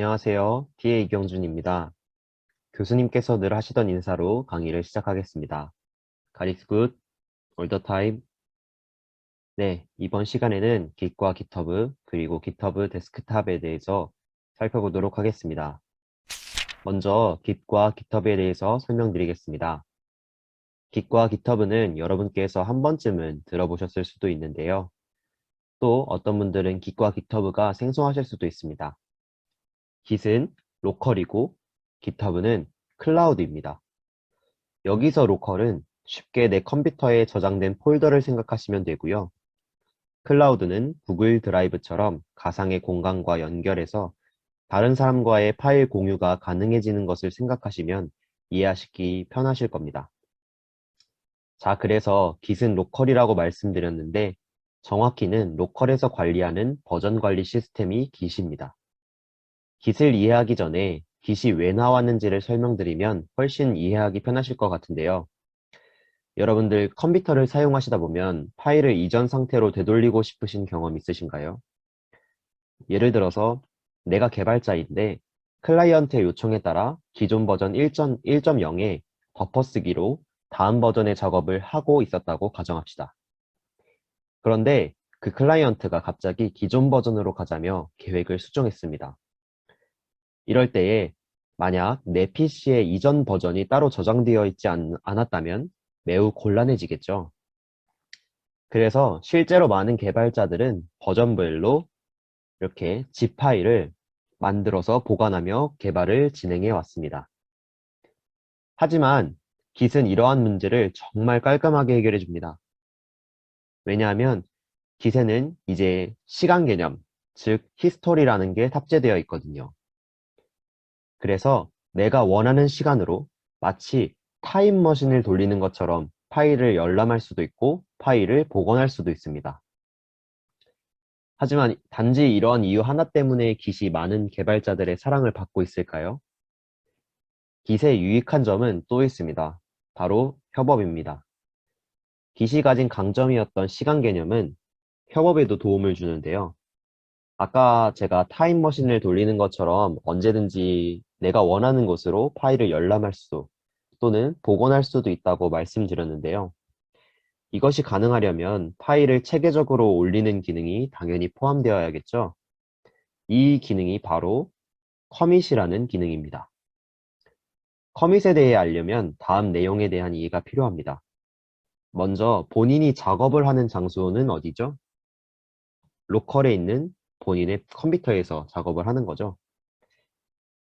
안녕하세요. DA 이경준입니다. 교수님께서 늘 하시던 인사로 강의를 시작하겠습니다. 가리스 굿, 올더 타임. 네, 이번 시간에는 Git과 GitHub, 그리고 GitHub 데스크탑에 대해서 살펴보도록 하겠습니다. 먼저 Git과 GitHub에 대해서 설명드리겠습니다. Git과 GitHub는 여러분께서 한 번쯤은 들어보셨을 수도 있는데요. 또 어떤 분들은 Git과 GitHub가 생소하실 수도 있습니다. Git은 로컬이고 GitHub는 클라우드입니다. 여기서 로컬은 쉽게 내 컴퓨터에 저장된 폴더를 생각하시면 되고요. 클라우드는 구글 드라이브처럼 가상의 공간과 연결해서 다른 사람과의 파일 공유가 가능해지는 것을 생각하시면 이해하시기 편하실 겁니다. 자, 그래서 Git은 로컬이라고 말씀드렸는데 정확히는 로컬에서 관리하는 버전 관리 시스템이 Git입니다. Git을 이해하기 전에 Git이 왜 나왔는지를 설명드리면 훨씬 이해하기 편하실 것 같은데요. 여러분들 컴퓨터를 사용하시다 보면 파일을 이전 상태로 되돌리고 싶으신 경험 있으신가요? 예를 들어서 내가 개발자인데 클라이언트의 요청에 따라 기존 버전 1.0에 덮어쓰기로 다음 버전의 작업을 하고 있었다고 가정합시다. 그런데 그 클라이언트가 갑자기 기존 버전으로 가자며 계획을 수정했습니다. 이럴 때에 만약 내 PC에 이전 버전이 따로 저장되어 있지 않, 않았다면 매우 곤란해지겠죠. 그래서 실제로 많은 개발자들은 버전별로 이렇게 zip 파일을 만들어서 보관하며 개발을 진행해 왔습니다. 하지만 Git은 이러한 문제를 정말 깔끔하게 해결해 줍니다. 왜냐하면 Git에는 이제 시간 개념, 즉 히스토리라는 게 탑재되어 있거든요. 그래서 내가 원하는 시간으로 마치 타임머신을 돌리는 것처럼 파일을 열람할 수도 있고 파일을 복원할 수도 있습니다. 하지만 단지 이러한 이유 하나 때문에 Git이 많은 개발자들의 사랑을 받고 있을까요? Git의 유익한 점은 또 있습니다. 바로 협업입니다. Git이 가진 강점이었던 시간 개념은 협업에도 도움을 주는데요. 아까 제가 타임머신을 돌리는 것처럼 언제든지 내가 원하는 곳으로 파일을 열람할 수 또는 복원할 수도 있다고 말씀드렸는데요. 이것이 가능하려면 파일을 체계적으로 올리는 기능이 당연히 포함되어야겠죠. 이 기능이 바로 커밋이라는 기능입니다. 커밋에 대해 알려면 다음 내용에 대한 이해가 필요합니다. 먼저 본인이 작업을 하는 장소는 어디죠? 로컬에 있는 본인의 컴퓨터에서 작업을 하는 거죠.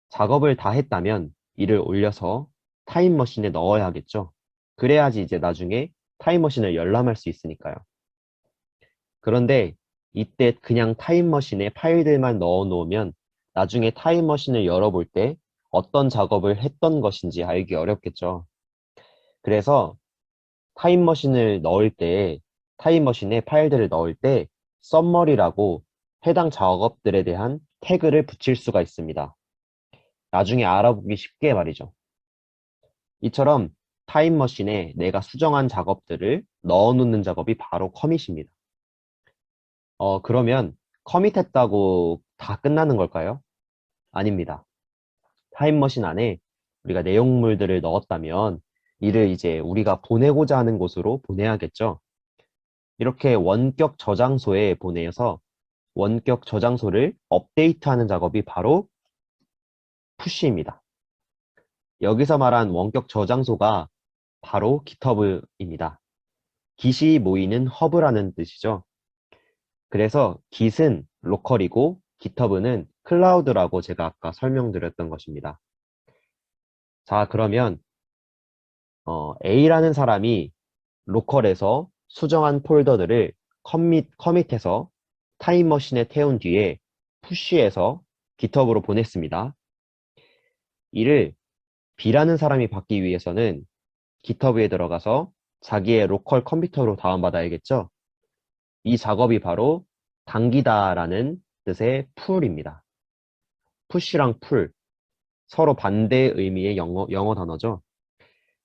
작업을 다 했다면 이를 올려서 타임머신에 넣어야 하겠죠. 그래야지 이제 나중에 타임머신을 열람할 수 있으니까요. 그런데 이때 그냥 타임머신에 파일들만 넣어 놓으면 나중에 타임머신을 열어볼 때 어떤 작업을 했던 것인지 알기 어렵겠죠. 그래서 타임머신을 넣을 때 타임머신에 파일들을 넣을 때 썸머리라고 해당 작업들에 대한 태그를 붙일 수가 있습니다. 나중에 알아보기 쉽게 말이죠. 이처럼 타임머신에 내가 수정한 작업들을 넣어놓는 작업이 바로 커밋입니다. 어, 그러면 커밋했다고 다 끝나는 걸까요? 아닙니다. 타임머신 안에 우리가 내용물들을 넣었다면 이를 이제 우리가 보내고자 하는 곳으로 보내야겠죠. 이렇게 원격 저장소에 보내서 원격 저장소를 업데이트하는 작업이 바로 푸시입니다. 여기서 말한 원격 저장소가 바로 GitHub입니다. Git이 모이는 허브라는 뜻이죠. 그래서 Git은 로컬이고 GitHub는 클라우드라고 제가 아까 설명드렸던 것입니다. 자, 그러면 어, A라는 사람이 로컬에서 수정한 폴더들을 커밋, 커밋해서 타임머신에 태운 뒤에 푸쉬해서 GitHub으로 보냈습니다. 이를 B라는 사람이 받기 위해서는 GitHub에 들어가서 자기의 로컬 컴퓨터로 다운받아야겠죠? 이 작업이 바로 당기다라는 뜻의 풀입니다. 푸시랑 풀, 서로 반대 의미의 영어, 영어 단어죠.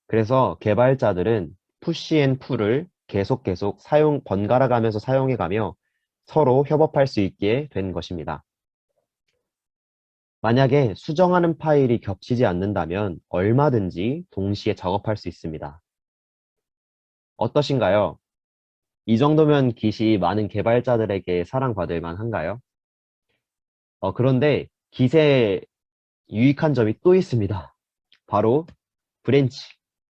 그래서 개발자들은 푸시 앤 풀을 계속 계속 사용, 번갈아 가면서 사용해 가며 서로 협업할 수 있게 된 것입니다. 만약에 수정하는 파일이 겹치지 않는다면 얼마든지 동시에 작업할 수 있습니다. 어떠신가요? 이 정도면 깃이 많은 개발자들에게 사랑받을 만한가요? 어, 그런데 깃의 유익한 점이 또 있습니다. 바로 브랜치,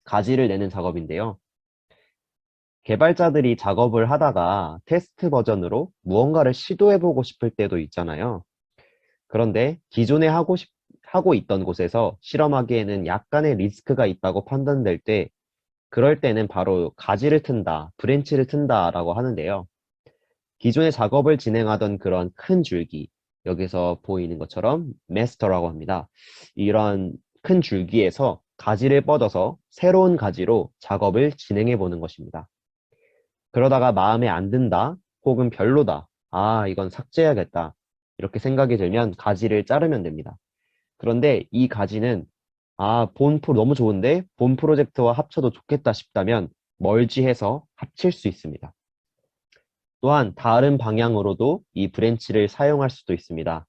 가지를 내는 작업인데요. 개발자들이 작업을 하다가 테스트 버전으로 무언가를 시도해보고 싶을 때도 있잖아요. 그런데 기존에 하고 싶, 하고 있던 곳에서 실험하기에는 약간의 리스크가 있다고 판단될 때 그럴 때는 바로 가지를 튼다, 브랜치를 튼다라고 하는데요. 기존의 작업을 진행하던 그런 큰 줄기, 여기서 보이는 것처럼 마스터라고 합니다. 이런 큰 줄기에서 가지를 뻗어서 새로운 가지로 작업을 진행해 보는 것입니다. 그러다가 마음에 안 든다, 혹은 별로다, 아, 이건 삭제해야겠다. 이렇게 생각이 들면 가지를 자르면 됩니다. 그런데 이 가지는 아, 본 프로 너무 좋은데 본 프로젝트와 합쳐도 좋겠다 싶다면 멀지해서 합칠 수 있습니다. 또한 다른 방향으로도 이 브랜치를 사용할 수도 있습니다.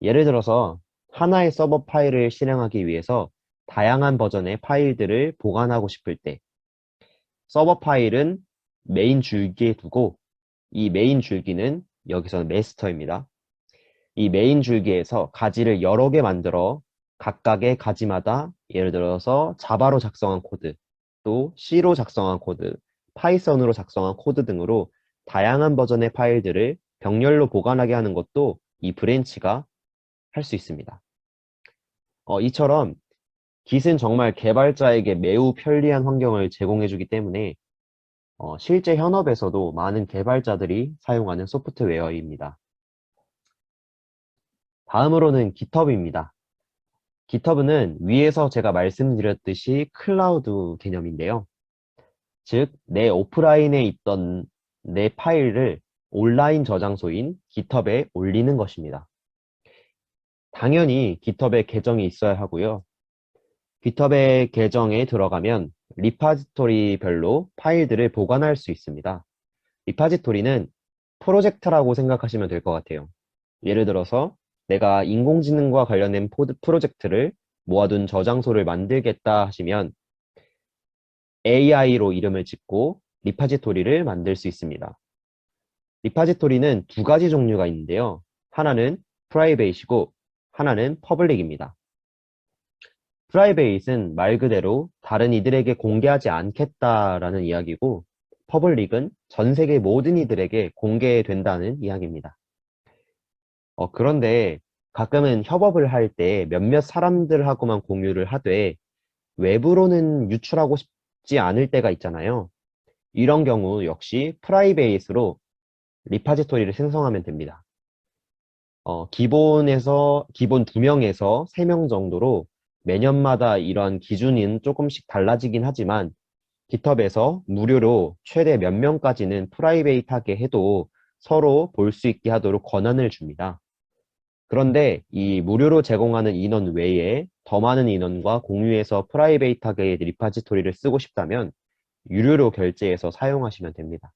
예를 들어서 하나의 서버 파일을 실행하기 위해서 다양한 버전의 파일들을 보관하고 싶을 때 서버 파일은 메인 줄기에 두고 이 메인 줄기는 여기서는 마스터입니다. 이 메인 줄기에서 가지를 여러 개 만들어 각각의 가지마다 예를 들어서 자바로 작성한 코드, 또 C로 작성한 코드, 파이썬으로 작성한 코드 등으로 다양한 버전의 파일들을 병렬로 보관하게 하는 것도 이 브랜치가 할 수 있습니다. 어, 이처럼 Git은 정말 개발자에게 매우 편리한 환경을 제공해주기 때문에 어, 실제 현업에서도 많은 개발자들이 사용하는 소프트웨어입니다. 다음으로는 GitHub입니다. GitHub는 위에서 제가 말씀드렸듯이 클라우드 개념인데요. 즉, 내 오프라인에 있던 내 파일을 온라인 저장소인 GitHub에 올리는 것입니다. 당연히 GitHub에 계정이 있어야 하고요. GitHub의 계정에 들어가면 리파지토리별로 파일들을 보관할 수 있습니다. 리파지토리는 프로젝트라고 생각하시면 될 것 같아요. 예를 들어서 내가 인공지능과 관련된 프로젝트를 모아둔 저장소를 만들겠다 하시면 AI로 이름을 짓고 리파지토리를 만들 수 있습니다. 리파지토리는 두 가지 종류가 있는데요. 하나는 프라이베이시고 하나는 퍼블릭입니다. 프라이베이트는 말 그대로 다른 이들에게 공개하지 않겠다라는 이야기고 퍼블릭은 전 세계 모든 이들에게 공개된다는 이야기입니다. 어, 그런데 가끔은 협업을 할 때 몇몇 사람들하고만 공유를 하되 외부로는 유출하고 싶지 않을 때가 있잖아요. 이런 경우 역시 프라이베이스로 리파지토리를 생성하면 됩니다. 어, 기본에서 기본 2명에서 3명 정도로 매년마다 이런 기준은 조금씩 달라지긴 하지만 깃허브에서 무료로 최대 몇 명까지는 프라이베이트하게 해도 서로 볼 수 있게 하도록 권한을 줍니다. 그런데 이 무료로 제공하는 인원 외에 더 많은 인원과 공유해서 프라이베이트하게 리파지토리를 쓰고 싶다면 유료로 결제해서 사용하시면 됩니다.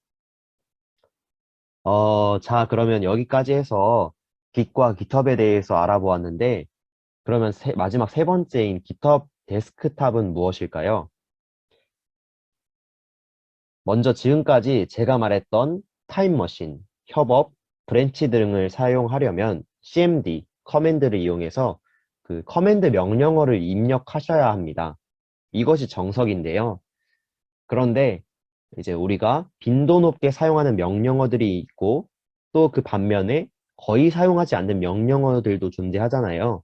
어, 자, 그러면 여기까지 해서 깃과 깃허브에 대해서 알아보았는데 그러면 세, 마지막 세 번째인 GitHub 데스크탑은 무엇일까요? 먼저 지금까지 제가 말했던 타임머신, 협업, 브랜치 등을 사용하려면 cmd, 커맨드를 이용해서 그 커맨드 명령어를 입력하셔야 합니다. 이것이 정석인데요. 그런데 이제 우리가 빈도 높게 사용하는 명령어들이 있고 또 그 반면에 거의 사용하지 않는 명령어들도 존재하잖아요.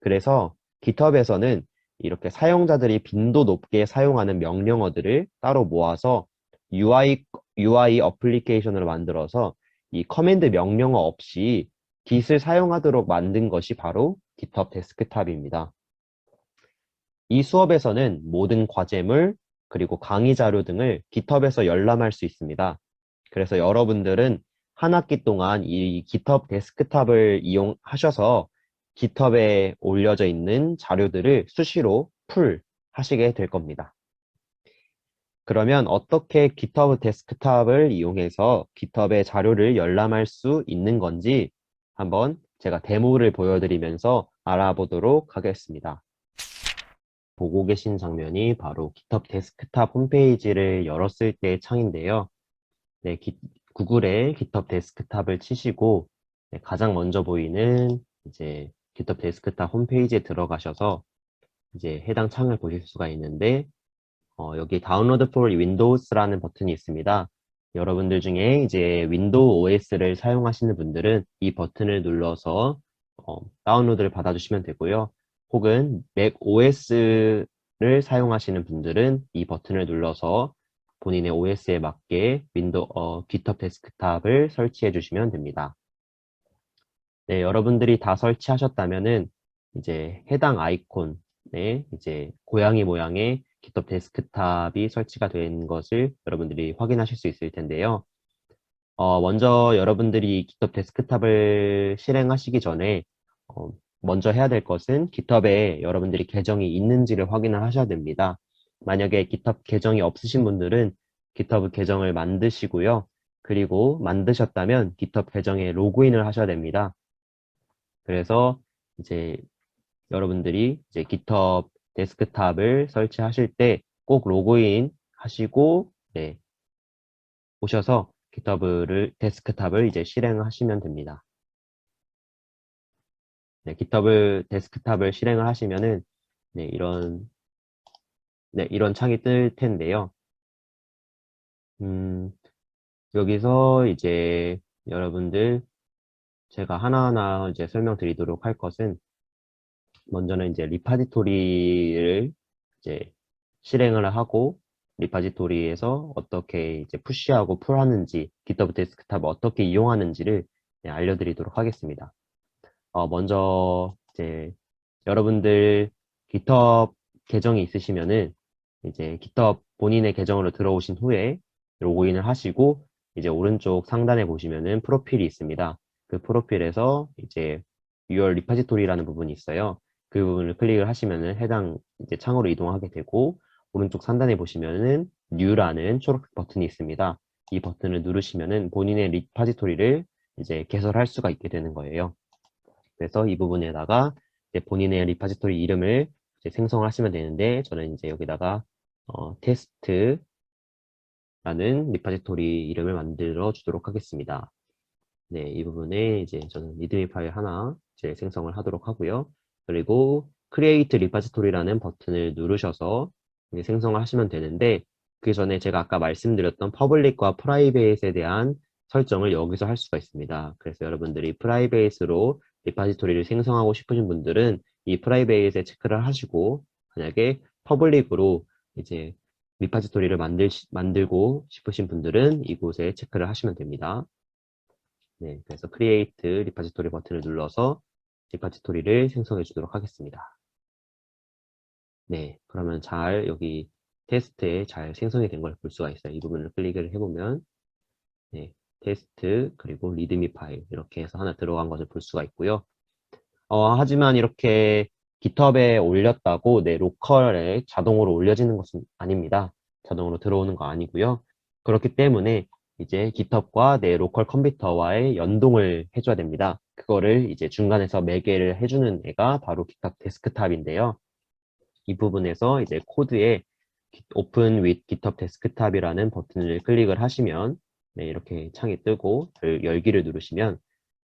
그래서 GitHub에서는 이렇게 사용자들이 빈도 높게 사용하는 명령어들을 따로 모아서 UI, UI 어플리케이션을 만들어서 이 커맨드 명령어 없이 Git을 사용하도록 만든 것이 바로 GitHub 데스크탑입니다. 이 수업에서는 모든 과제물, 그리고 강의 자료 등을 GitHub에서 열람할 수 있습니다. 그래서 여러분들은 한 학기 동안 이 GitHub 데스크탑을 이용하셔서 깃허브에 올려져 있는 자료들을 수시로 풀 하시게 될 겁니다. 그러면 어떻게 깃허브 데스크탑을 이용해서 깃허브의 자료를 열람할 수 있는 건지 한번 제가 데모를 보여드리면서 알아보도록 하겠습니다. 보고 계신 장면이 바로 GitHub 데스크탑 홈페이지를 열었을 때의 창인데요. 네, 기- 구글에 GitHub 데스크탑을 치시고 네, 가장 먼저 보이는 이제 GitHub 데스크탑 홈페이지에 들어가셔서 이제 해당 창을 보실 수가 있는데 어, 여기 다운로드 for Windows라는 버튼이 있습니다. 여러분들 중에 이제 윈도우 OS를 사용하시는 분들은 이 버튼을 눌러서 어, 다운로드를 받아주시면 되고요. 혹은 맥 OS를 사용하시는 분들은 이 버튼을 눌러서 본인의 OS에 맞게 윈도우 어, GitHub 데스크탑을 설치해 주시면 됩니다. 네, 여러분들이 다 설치하셨다면은 이제 해당 아이콘에 이제 고양이 모양의 GitHub 데스크탑이 설치가 된 것을 여러분들이 확인하실 수 있을 텐데요. 어, 먼저 여러분들이 GitHub 데스크탑을 실행하시기 전에 어, 먼저 해야 될 것은 GitHub에 여러분들이 계정이 있는지를 확인을 하셔야 됩니다. 만약에 GitHub 계정이 없으신 분들은 GitHub 계정을 만드시고요. 그리고 만드셨다면 GitHub 계정에 로그인을 하셔야 됩니다. 그래서 이제 여러분들이 이제 GitHub 데스크탑을 설치하실 때 꼭 로그인 하시고 네, 오셔서 GitHub를 데스크탑을 이제 실행하시면 됩니다. 네, GitHub 데스크탑을 실행을 하시면은 네, 이런 네, 이런 창이 뜰 텐데요. 음, 여기서 이제 여러분들 제가 하나하나 이제 설명드리도록 할 것은 먼저는 이제 리파지토리를 이제 실행을 하고 리파지토리에서 어떻게 이제 푸시하고 풀하는지 GitHub 데스크탑을 어떻게 이용하는지를 네, 알려드리도록 하겠습니다. 어, 먼저 이제 여러분들 GitHub 계정이 있으시면은 이제 GitHub 본인의 계정으로 들어오신 후에 로그인을 하시고 이제 오른쪽 상단에 보시면은 프로필이 있습니다. 그 프로필에서 이제 Your Repository라는 부분이 있어요. 그 부분을 클릭을 하시면은 해당 이제 창으로 이동하게 되고 오른쪽 상단에 보시면은 New라는 초록색 버튼이 있습니다. 이 버튼을 누르시면은 본인의 리파지토리를 이제 개설할 수가 있게 되는 거예요. 그래서 이 부분에다가 본인의 리파지토리 이름을 생성을 하시면 되는데 저는 이제 여기다가 어, 테스트라는 리파지토리 이름을 만들어 주도록 하겠습니다. 네, 이 부분에 이제 저는 리드미 파일 하나 이제 생성을 하도록 하고요. 그리고 Create Repository라는 버튼을 누르셔서 생성을 하시면 되는데 그 전에 제가 아까 말씀드렸던 퍼블릭과 프라이베이트에 대한 설정을 여기서 할 수가 있습니다. 그래서 여러분들이 프라이베이트로 리파지토리를 생성하고 싶으신 분들은 이 프라이베이트에 체크를 하시고 만약에 퍼블릭으로 이제 리파지토리를 만들, 만들고 싶으신 분들은 이곳에 체크를 하시면 됩니다. 네, 그래서 Create 리파지토리 버튼을 눌러서 리파지토리를 생성해 주도록 하겠습니다. 네, 그러면 잘 여기 테스트에 잘 생성이 된 걸 볼 수가 있어요. 이 부분을 클릭을 해보면 네, 테스트 그리고 리드미 파일 이렇게 해서 하나 들어간 것을 볼 수가 있고요. 어, 하지만 이렇게 GitHub에 올렸다고 내 로컬에 자동으로 올려지는 것은 아닙니다. 자동으로 들어오는 거 아니고요. 그렇기 때문에 이제 GitHub과 내 로컬 컴퓨터와의 연동을 해줘야 됩니다. 그거를 이제 중간에서 매개를 해주는 애가 바로 GitHub 데스크탑인데요. 이 부분에서 이제 코드에 Open with GitHub Desktop이라는 버튼을 클릭을 하시면 네, 이렇게 창이 뜨고 열- 열기를 누르시면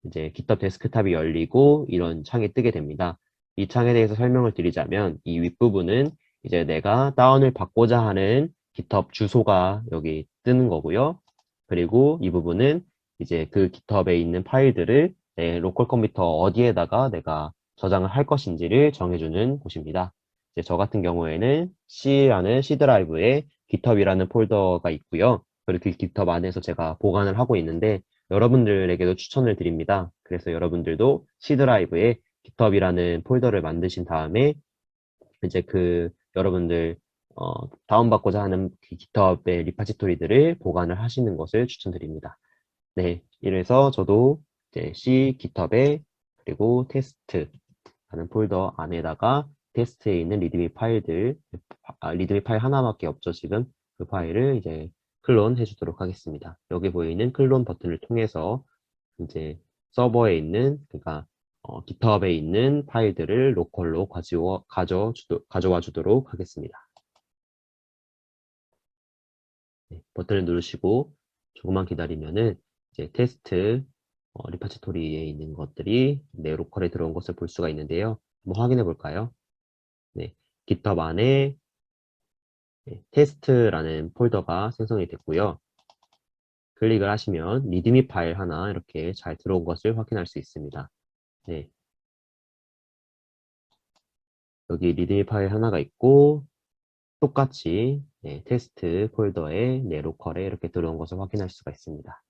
이제 GitHub 데스크탑이 열리고 이런 창이 뜨게 됩니다. 이 창에 대해서 설명을 드리자면 이 윗부분은 이제 내가 다운을 받고자 하는 GitHub 주소가 여기 뜨는 거고요. 그리고 이 부분은 이제 그 GitHub에 있는 파일들을 내 로컬 컴퓨터 어디에다가 내가 저장을 할 것인지를 정해주는 곳입니다. 이제 저 같은 경우에는 C라는 C 드라이브에 GitHub이라는 폴더가 있고요. 그리고 그 GitHub 안에서 제가 보관을 하고 있는데 여러분들에게도 추천을 드립니다. 그래서 여러분들도 C 드라이브에 GitHub이라는 폴더를 만드신 다음에 이제 그 여러분들 어, 다운받고자 하는 그 GitHub의 리파지토리들을 보관을 하시는 것을 추천드립니다. 네, 이래서 저도 이제 C GitHub에 그리고 테스트라는 폴더 안에다가 테스트에 있는 리드미 파일들, 아, 리드미 파일 하나밖에 없죠, 지금. 그 파일을 이제 클론 해주도록 하겠습니다. 여기 보이는 클론 버튼을 통해서 이제 서버에 있는, 그러니까 어, GitHub에 있는 파일들을 로컬로 가져와, 가져, 가져와 주도록 하겠습니다. 네, 버튼을 누르시고 조금만 기다리면은 이제 테스트 어, 리파지토리에 있는 것들이 내 로컬에 들어온 것을 볼 수가 있는데요. 한번 확인해 볼까요? 네, GitHub 안에 네, 테스트라는 폴더가 생성이 됐고요. 클릭을 하시면 리드미 파일 하나 이렇게 잘 들어온 것을 확인할 수 있습니다. 네. 여기 리드미 파일 하나가 있고 똑같이 네, 테스트 폴더에 네, 로컬에 이렇게 들어온 것을 확인할 수가 있습니다.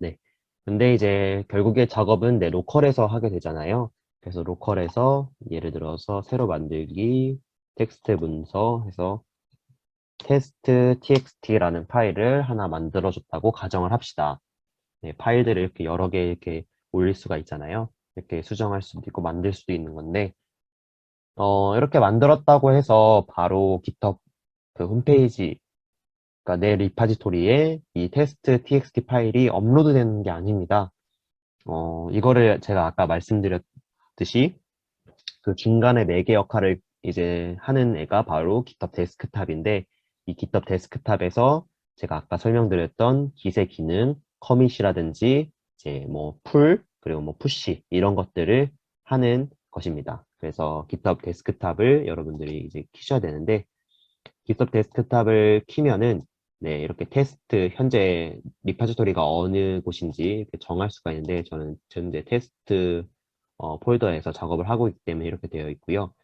네. 근데 이제 결국에 작업은 내 로컬에서 하게 되잖아요. 그래서 로컬에서 예를 들어서 새로 만들기 텍스트 문서 해서 테스트 txt라는 파일을 하나 만들어줬다고 가정을 합시다. 네, 파일들을 이렇게 여러 개 이렇게 올릴 수가 있잖아요. 이렇게 수정할 수도 있고 만들 수도 있는 건데 어, 이렇게 만들었다고 해서 바로 GitHub 그 홈페이지 그러니까 내 리파지토리에 이 테스트 txt 파일이 업로드 되는 게 아닙니다. 어, 이거를 제가 아까 말씀드렸듯이 그 중간에 매개 역할을 이제 하는 애가 바로 GitHub 데스크탑인데 이 GitHub 데스크탑에서 제가 아까 설명드렸던 기세 기능, 커밋이라든지 이제 뭐 풀, 그리고 뭐 푸시 이런 것들을 하는 것입니다. 그래서 GitHub 데스크탑을 여러분들이 이제 키셔야 되는데 GitHub 데스크탑을 키면은 네, 이렇게 테스트 현재 리파지토리가 어느 곳인지 정할 수가 있는데 저는 현재 테스트 어, 폴더에서 작업을 하고 있기 때문에 이렇게 되어 있고요.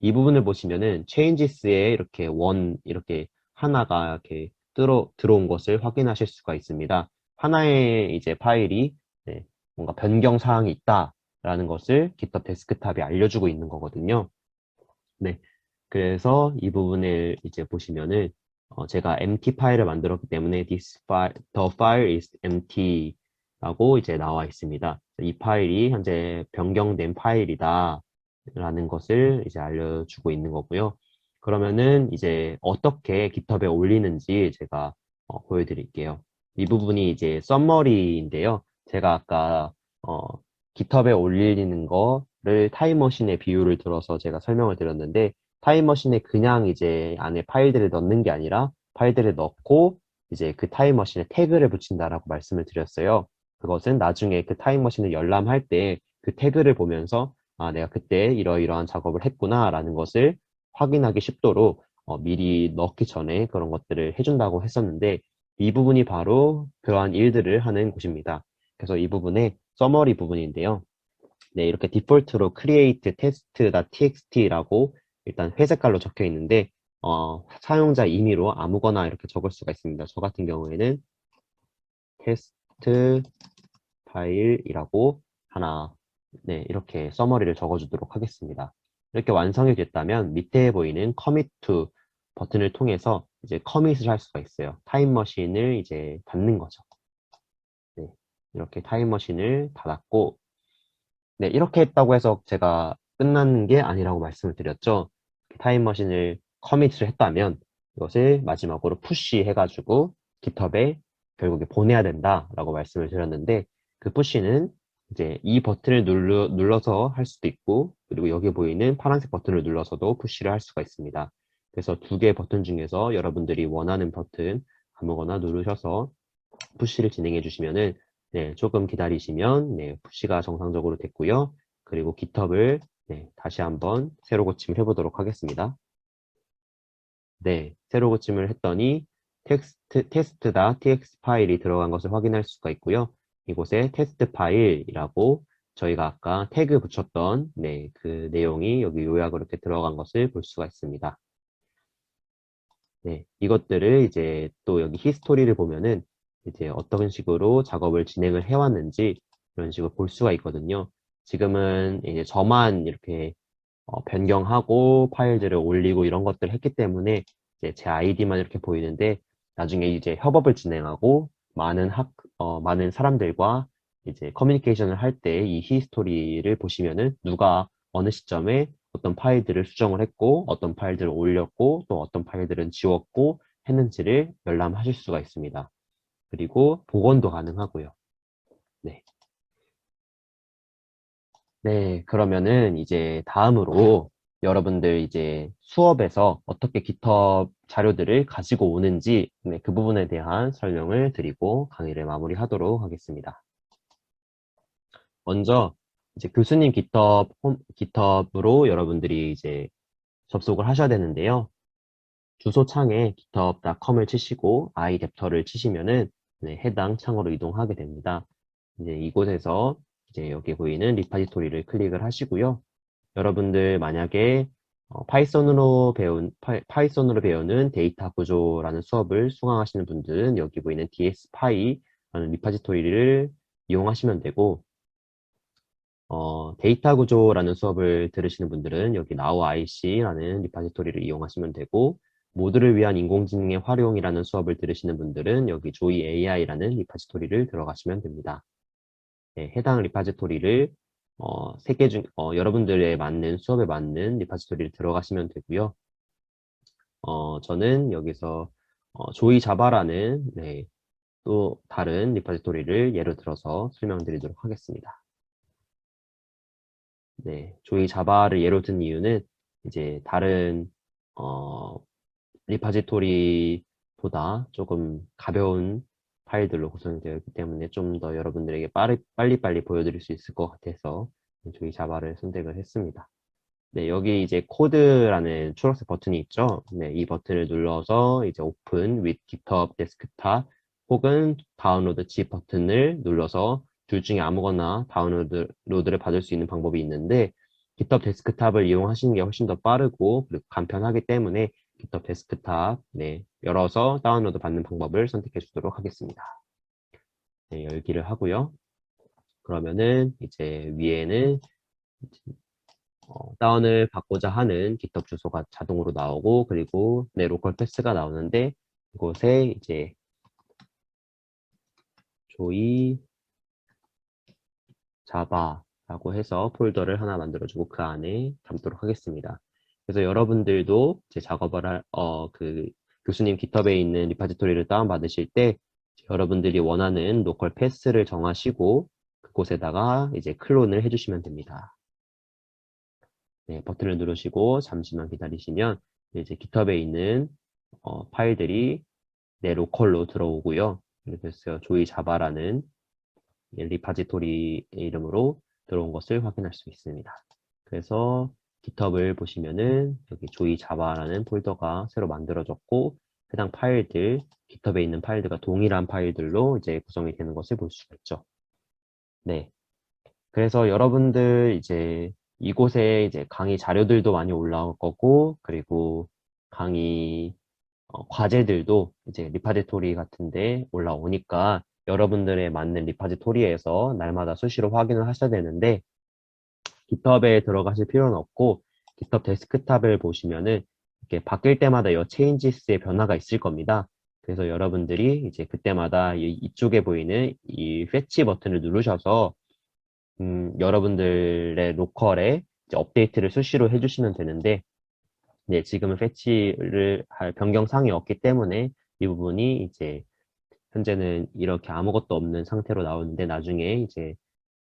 이 부분을 보시면은 changes에 이렇게 원 이렇게 하나가 이렇게 들어, 들어온 것을 확인하실 수가 있습니다. 하나의 이제 파일이 네, 뭔가 변경 사항이 있다라는 것을 GitHub 데스크탑이 알려주고 있는 거거든요. 네, 그래서 이 부분을 이제 보시면은 어, 제가 empty 파일을 만들었기 때문에 this file, the file is empty 라고 이제 나와 있습니다. 이 파일이 현재 변경된 파일이다 라는 것을 이제 알려주고 있는 거고요. 그러면은 이제 어떻게 GitHub에 올리는지 제가 어, 보여드릴게요. 이 부분이 이제 썸머리인데요. 제가 아까 어, GitHub에 올리는 거를 타임머신의 비율을 들어서 제가 설명을 드렸는데 타임머신에 그냥 이제 안에 파일들을 넣는 게 아니라 파일들을 넣고 이제 그 타임머신에 태그를 붙인다라고 말씀을 드렸어요. 그것은 나중에 그 타임머신을 열람할 때 그 태그를 보면서 아 내가 그때 이러이러한 작업을 했구나 라는 것을 확인하기 쉽도록 어, 미리 넣기 전에 그런 것들을 해준다고 했었는데 이 부분이 바로 그러한 일들을 하는 곳입니다. 그래서 이 부분에 서머리 부분인데요. 네, 이렇게 디폴트로 create test.txt라고 일단 회색깔로 적혀 있는데 어, 사용자 임의로 아무거나 이렇게 적을 수가 있습니다. 저 같은 경우에는 테스트 파일이라고 하나 네, 이렇게 서머리를 적어주도록 하겠습니다. 이렇게 완성이 됐다면 밑에 보이는 commit to 버튼을 통해서 이제 커밋을 할 수가 있어요. 타임머신을 이제 닫는 거죠. 네, 이렇게 타임머신을 닫았고 네, 이렇게 했다고 해서 제가 끝나는 게 아니라고 말씀을 드렸죠. 타임머신을 커밋을 했다면 이것을 마지막으로 푸시 해가지고 깃허브에 결국에 보내야 된다라고 말씀을 드렸는데 그 푸시는 이제 이 버튼을 눌러, 눌러서 할 수도 있고 그리고 여기 보이는 파란색 버튼을 눌러서도 푸시를 할 수가 있습니다. 그래서 두 개의 버튼 중에서 여러분들이 원하는 버튼 아무거나 누르셔서 푸시를 진행해 주시면은 네, 조금 기다리시면 네, 푸시가 정상적으로 됐고요. 그리고 깃허브를 네, 다시 한번 새로 고침을 해보도록 하겠습니다. 네, 새로 고침을 했더니 텍스트, 테스트.txt 파일이 들어간 것을 확인할 수가 있고요. 이곳에 테스트 파일이라고 저희가 아까 태그 붙였던 네, 그 내용이 여기 요약으로 이렇게 들어간 것을 볼 수가 있습니다. 네, 이것들을 이제 또 여기 히스토리를 보면은 이제 어떤 식으로 작업을 진행을 해왔는지 이런 식으로 볼 수가 있거든요. 지금은 이제 저만 이렇게 어, 변경하고 파일들을 올리고 이런 것들을 했기 때문에 이제 제 아이디만 이렇게 보이는데 나중에 이제 협업을 진행하고 많은 학, 어, 많은 사람들과 이제 커뮤니케이션을 할 때 이 히스토리를 보시면은 누가 어느 시점에 어떤 파일들을 수정을 했고 어떤 파일들을 올렸고 또 어떤 파일들은 지웠고 했는지를 열람하실 수가 있습니다. 그리고 복원도 가능하고요. 네. 네, 그러면은 이제 다음으로 여러분들 이제 수업에서 어떻게 GitHub 자료들을 가지고 오는지 네, 그 부분에 대한 설명을 드리고 강의를 마무리하도록 하겠습니다. 먼저 이제 교수님 홈, GitHub으로 여러분들이 이제 접속을 하셔야 되는데요. 주소 창에 github.com을 치시고 iadapter를 치시면은 네, 해당 창으로 이동하게 됩니다. 이제 이곳에서 이제 여기 보이는 리파지토리를 클릭을 하시고요. 여러분들 만약에 어, 파이썬으로 배운 파, 이 썬으로 배우는 데이터 구조라는 수업을 수강하시는 분들은 여기 보이는 dspy라는 리파지토리를 이용하시면 되고 어, 데이터 구조라는 수업을 들으시는 분들은 여기 now IC라는 리파지토리를 이용하시면 되고 모두를 위한 인공지능의 활용이라는 수업을 들으시는 분들은 여기 조이 AI라는 리파지토리를 들어가시면 됩니다. 네, 해당 리파지토리를 어, 세개 중, 어, 여러분들의 맞는 수업에 맞는 리파지토리를 들어가시면 되고요. 어, 저는 여기서 어, 조이 자바라는 네, 또 다른 리파지토리를 예를 들어서 설명드리도록 하겠습니다. 네, 조이 자바를 예로 든 이유는 이제 다른 어, 리파지토리보다 조금 가벼운 파일들로 구성이 되어 있기 때문에 좀 더 여러분들에게 빠르, 빨리빨리 보여드릴 수 있을 것 같아서 조이 자바를 선택을 했습니다. 네, 여기 이제 코드라는 초록색 버튼이 있죠. 네, 이 버튼을 눌러서 이제 오픈 with GitHub 데스크탑 혹은 다운로드 지 버튼을 눌러서 둘 중에 아무거나 다운로드를 받을 수 있는 방법이 있는데 GitHub 데스크탑을 이용하시는 게 훨씬 더 빠르고 간편하기 때문에 GitHub 데스크탑 네, 열어서 다운로드 받는 방법을 선택해 주도록 하겠습니다. 네, 열기를 하고요. 그러면은 이제 위에는 어, 다운을 받고자 하는 GitHub 주소가 자동으로 나오고 그리고 내 로컬 패스가 나오는데 이곳에 이제 조이 자바라고 해서 폴더를 하나 만들어주고 그 안에 담도록 하겠습니다. 그래서 여러분들도 제 작업을 할, 어, 그 교수님 GitHub에 있는 리파지토리를 다운받으실 때 여러분들이 원하는 로컬 패스를 정하시고 그곳에다가 이제 클론을 해주시면 됩니다. 네, 버튼을 누르시고 잠시만 기다리시면 이제 GitHub에 있는 어, 파일들이 내 로컬로 들어오고요. 그래서 조이 자바라는 리파지토리 이름으로 들어온 것을 확인할 수 있습니다. 그래서 GitHub을 보시면은 여기 조이 자바라는 폴더가 새로 만들어졌고 해당 파일들, GitHub에 있는 파일들과 동일한 파일들로 이제 구성이 되는 것을 볼 수가 있죠. 네. 그래서 여러분들 이제 이곳에 이제 강의 자료들도 많이 올라올 거고 그리고 강의 어, 과제들도 이제 리파지토리 같은데 올라오니까 여러분들의 맞는 리파지토리에서 날마다 수시로 확인을 하셔야 되는데 GitHub에 들어가실 필요는 없고 GitHub 데스크탑을 보시면은 이렇게 바뀔 때마다 이 changes의 변화가 있을 겁니다. 그래서 여러분들이 이제 그때마다 이, 쪽에 보이는 이 fetch 버튼을 누르셔서 음, 여러분들의 로컬에 업데이트를 수시로 해주시면 되는데 네, 지금은 fetch를 할 변경사항이 없기 때문에 이 부분이 이제 현재는 이렇게 아무것도 없는 상태로 나오는데 나중에 이제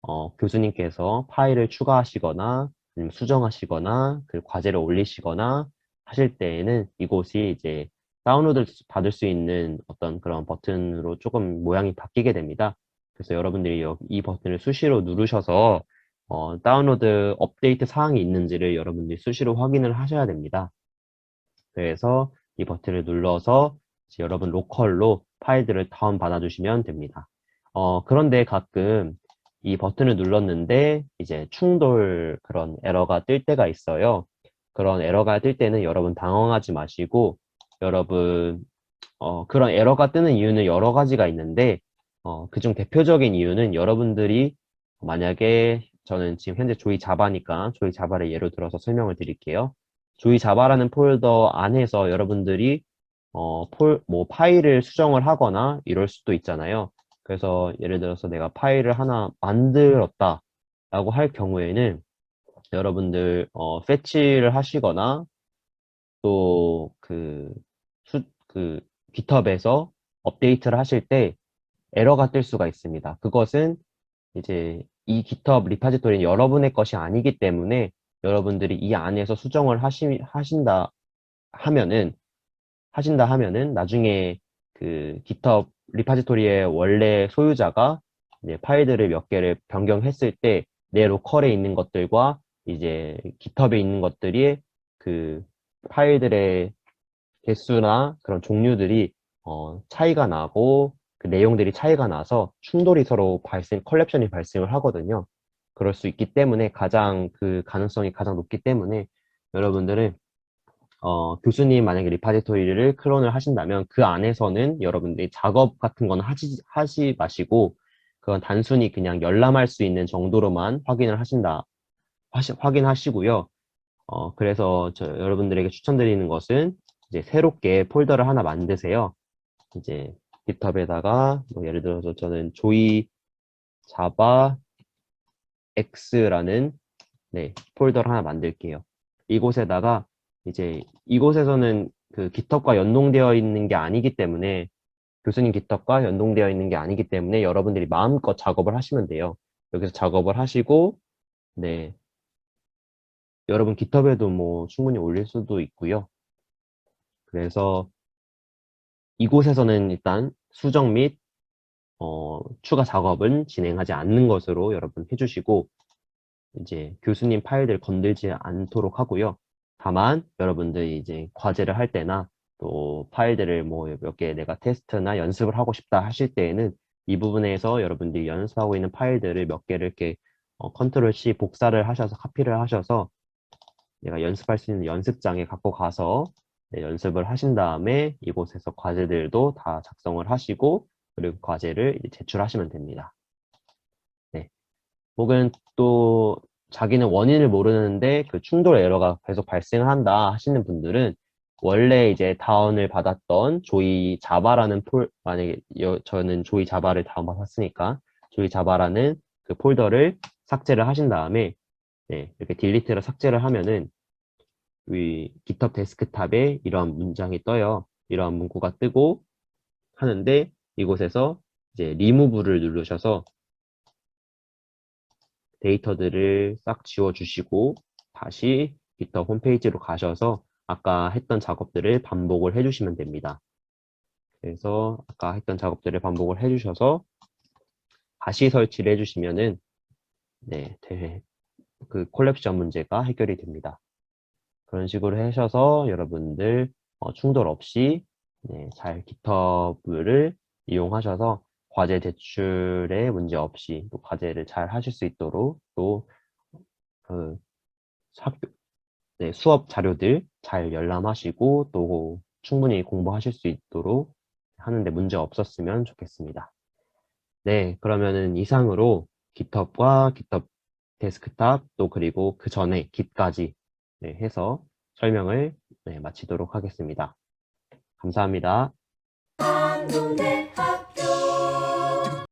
어, 교수님께서 파일을 추가하시거나 수정하시거나 그 과제를 올리시거나 하실 때에는 이곳이 이제 다운로드 받을 수 있는 어떤 그런 버튼으로 조금 모양이 바뀌게 됩니다. 그래서 여러분들이 이 버튼을 수시로 누르셔서 어, 다운로드 업데이트 사항이 있는지를 여러분들이 수시로 확인을 하셔야 됩니다. 그래서 이 버튼을 눌러서 여러분 로컬로 파일들을 다운 받아 주시면 됩니다. 어, 그런데 가끔 이 버튼을 눌렀는데 이제 충돌 그런 에러가 뜰 때가 있어요. 그런 에러가 뜰 때는 여러분 당황하지 마시고 여러분 어, 그런 에러가 뜨는 이유는 여러 가지가 있는데 어, 그중 대표적인 이유는 여러분들이 만약에 저는 지금 현재 조이 자바니까 조이 자바를 예로 들어서 설명을 드릴게요. 조이 자바라는 폴더 안에서 여러분들이 어, 폴, 뭐 파일을 수정을 하거나 이럴 수도 있잖아요. 그래서 예를 들어서 내가 파일을 하나 만들었다 라고 할 경우에는 여러분들 어, 패치를 하시거나 또그 그 GitHub에서 업데이트를 하실 때 에러가 뜰 수가 있습니다. 그것은 이제 이 GitHub 리파지토리는 여러분의 것이 아니기 때문에 여러분들이 이 안에서 수정을 하시, 하신다 하면은 하신다 하면은 나중에 그 GitHub 리파지토리의 원래 소유자가 이제 파일들을 몇 개를 변경했을 때 내 로컬에 있는 것들과 이제 GitHub에 있는 것들이 그 파일들의 개수나 그런 종류들이 어, 차이가 나고 그 내용들이 차이가 나서 충돌이 서로 발생, 컬렉션이 발생을 하거든요. 그럴 수 있기 때문에 가장 그 가능성이 가장 높기 때문에 여러분들은 어, 교수님 만약에 리파지토리를 클론을 하신다면 그 안에서는 여러분들이 작업 같은 건 하지, 하지 마시고 그건 단순히 그냥 열람할 수 있는 정도로만 확인을 하신다, 하시, 확인하시고요. 어, 그래서 저 여러분들에게 추천드리는 것은 이제 새롭게 폴더를 하나 만드세요. 이제 GitHub에다가 뭐 예를 들어서 저는 조이 자바 x라는 네, 폴더를 하나 만들게요. 이곳에다가 이제 이곳에서는 그 GitHub과 연동되어 있는 게 아니기 때문에 교수님 GitHub과 연동되어 있는 게 아니기 때문에 여러분들이 마음껏 작업을 하시면 돼요. 여기서 작업을 하시고 네 여러분 GitHub에도 뭐 충분히 올릴 수도 있고요. 그래서 이곳에서는 일단 수정 및 어, 추가 작업은 진행하지 않는 것으로 여러분 해주시고 이제 교수님 파일들 건들지 않도록 하고요. 다만 여러분들이 이제 과제를 할 때나 또 파일들을 뭐 몇 개 내가 테스트나 연습을 하고 싶다 하실 때에는 이 부분에서 여러분들이 연습하고 있는 파일들을 몇 개를 이렇게 어, 컨트롤 C 복사를 하셔서 카피를 하셔서 내가 연습할 수 있는 연습장에 갖고 가서 네, 연습을 하신 다음에 이곳에서 과제들도 다 작성을 하시고 그리고 과제를 제출하시면 됩니다. 네. 혹은 또 자기는 원인을 모르는데 그 충돌 에러가 계속 발생을 한다 하시는 분들은 원래 이제 다운을 받았던 조이 자바라는 폴 만약에 여, 저는 조이 자바를 다운받았으니까 조이 자바라는 그 폴더를 삭제를 하신 다음에 네, 이렇게 딜리트를 삭제를 하면은 이 GitHub 데스크탑에 이러한 문장이 떠요. 이러한 문구가 뜨고 하는데 이곳에서 이제 리무브를 누르셔서 데이터들을 싹 지워주시고 다시 GitHub 홈페이지로 가셔서 아까 했던 작업들을 반복을 해주시면 됩니다. 그래서 아까 했던 작업들을 반복을 해주셔서 다시 설치를 해주시면은 네, 그 콜렉션 문제가 해결이 됩니다. 그런 식으로 하셔서 여러분들 어, 충돌 없이 네, 잘 GitHub를 이용하셔서 과제 제출에 문제 없이 또 과제를 잘 하실 수 있도록 또그 네, 수업 자료들 잘 열람하시고 또 충분히 공부하실 수 있도록 하는데 문제 없었으면 좋겠습니다. 네, 그러면은 이상으로 GitHub과 GitHub 데스크탑 또 그리고 그 전에 Git까지 네, 해서 설명을 네, 마치도록 하겠습니다. 감사합니다.